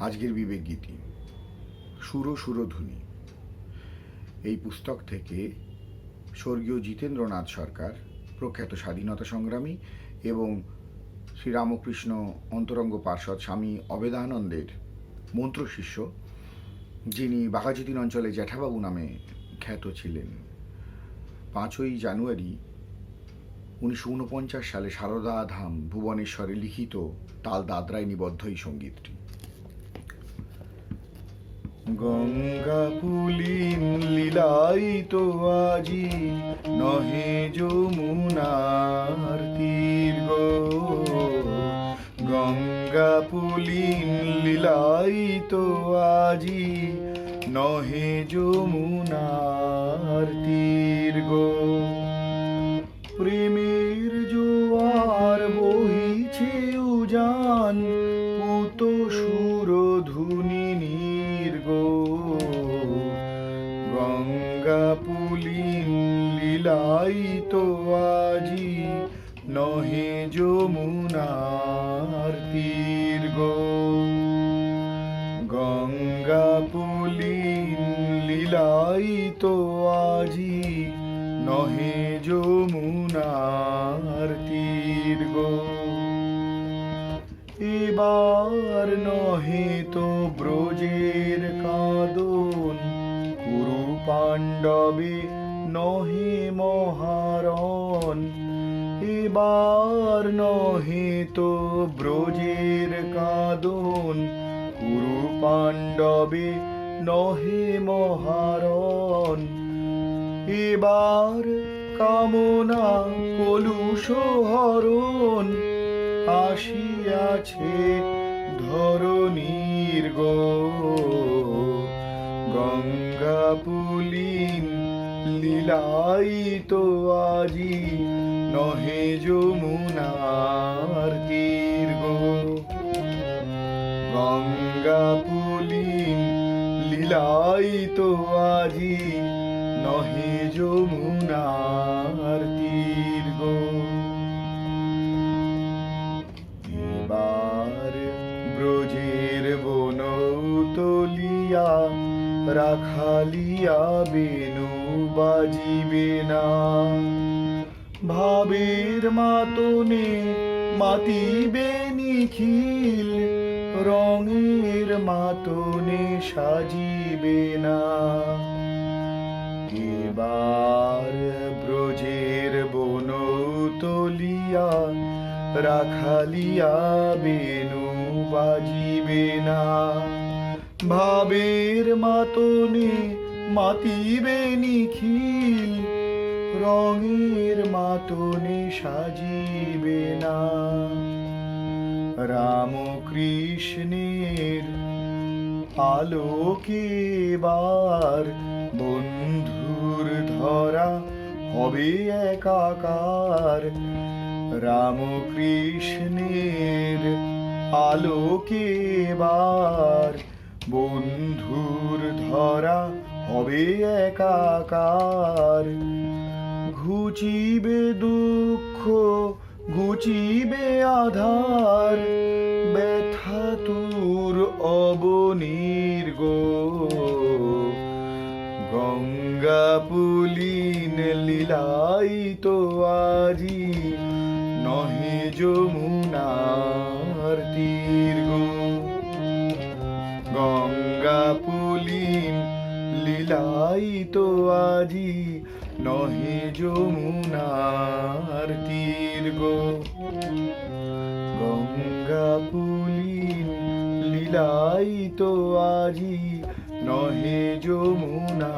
আজকের বিবেক গীতি। সুর সুরধ্বনি এই পুস্তক থেকে স্বর্গীয় জিতেন্দ্রনাথ সরকার, প্রখ্যাত স্বাধীনতা সংগ্রামী এবং শ্রীরামকৃষ্ণ অন্তরঙ্গ পার্ষদ স্বামী অবেদানন্দের মন্ত্রশিষ্য যিনি বাঘাযতীন অঞ্চলে জ্যাঠাবাবু নামে খ্যাত ছিলেন। পাঁচই জানুয়ারি উনিশশো উনপঞ্চাশ সালে সারদা ধাম ভুবনেশ্বরে লিখিত তাল দাদরায় নিবদ্ধ এই সঙ্গীতটি। গঙ্গা পুলিন লীলাই তো আজি, নহে যমুনার তীর গো। গঙ্গা পুলিন লীলাই তো আজি, নহে যমুনার তীর গো। প্রেমের জোয়ার বহিছে উজান, পুত সুরধুনি পুলিন লীলাই তো আজি, নহে যমুনার তীর গো। গঙ্গা পুলিন লীলাই তো আজি, নহে যমুনার তীর গো। এবার নহে তো ব্রজের কুরু পাণ্ডবে নহে মহারণ, এবার নহে তো ব্রজের কাঁদন। কুরু পাণ্ডবী নহে মহারণ, এবার কামনা কলুষ হরণ। আসিয়াছে ধরণীর গো গঙ্গা পুলিন লীলাই তো আজি, নহে যমুনার গো। গঙ্গা পুলিন লীলাই তো আজি, নহে যমুনার গো। এবার ব্রজের বন তলিয়া রাখালিয়া বেনু বাজিবে না। ভাবের মাতনে মাতিবে নিখিল, রঙের মাতনে সাজিবে না। এবার ব্রজের বন তলিয়া রাখালিয়া বেনু বাজিবে না। ভাবের মাতনে মাতিবে নিখিল, রঙের মাতনে সাজিবে না। রামকৃষ্ণের আলোকে বার বন্ধুর ধরা হবে একাকার। রামকৃষ্ণের আলোকে বার বন্ধুর ধরা হবে একাকার। ঘুচিবে দুঃখ, ঘুচিবে আধার, ব্যথা তুর অবনীর গো। গঙ্গা পুলিন লীলাই তো আজি নহে যমুনার পুলিন লীলাই তো আজি নহে যমুনার তীর গো। গঙ্গা পুলিন লীলাই তো আজি নহে যমুনা